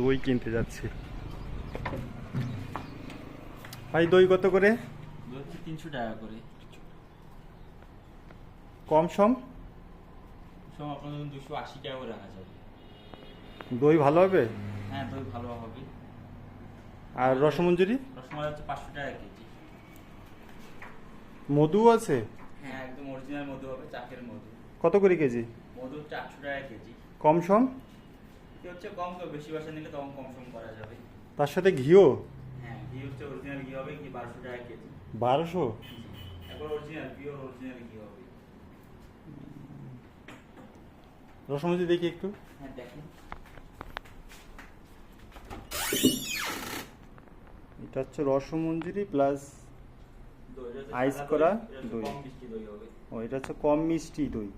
দই কিনতে যাচ্ছি। ভাই দই কত করে? তিনশো টাকা করে। কম সম? সব আপনার দুশো আশি টাকা করে রাখা যাবে। দই ভালো হবে? হ্যাঁ দই ভালো হবে। আর রসমঞ্জুরি? রসমালাই হচ্ছে পাঁচশো টাকা কেজি। মধু আছে? হ্যাঁ একদম অরিজিনাল মধু হবে চাকের মধু। কত করে কেজি? মধু হচ্ছে আটশো টাকা কেজি। কম সম? কি হচ্ছে? কম তো বেশি বাসা নিলে তখন কম সম করা যাবে। তার সাথে ঘিও? হ্যাঁ ঘি হচ্ছে অরিজিনাল ঘি হবে কি বারোশো টাকা কেজি? বারোশো? একবার অরিজিনাল পিওর অরিজিনাল ঘি হবে। রসমঞ্জুরি দেখি একটু। হ্যাঁ দেখেন। এটা হচ্ছে রসমঞ্জুরি প্লাস আইস করা দই, ও এটা হচ্ছে কম মিষ্টি দই।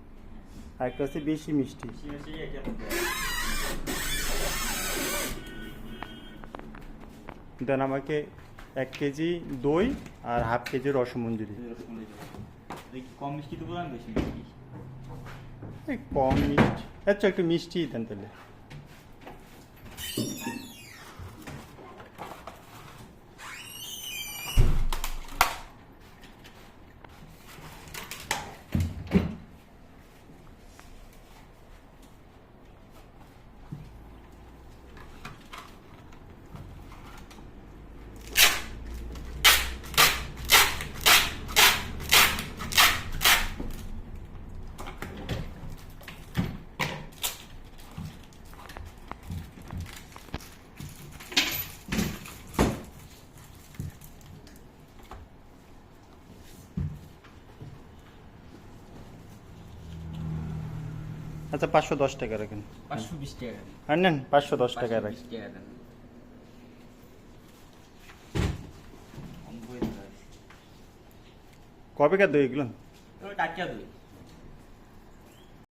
আর একটা হচ্ছে বেশি মিষ্টি। দেন আমাকে এক কেজি দই আর হাফ কেজি রসমঞ্জুরি। কম মিষ্টি বেশি কম মিষ্টি আচ্ছা একটু মিষ্টি দেন তাহলে। আচ্ছা পাঁচশো দশ টাকা রাখেন। পাঁচশো বিশ টাকা আর নেন পাঁচশো দশ টাকা 520 রাখেন। কবে করে দই এগুলো? দই।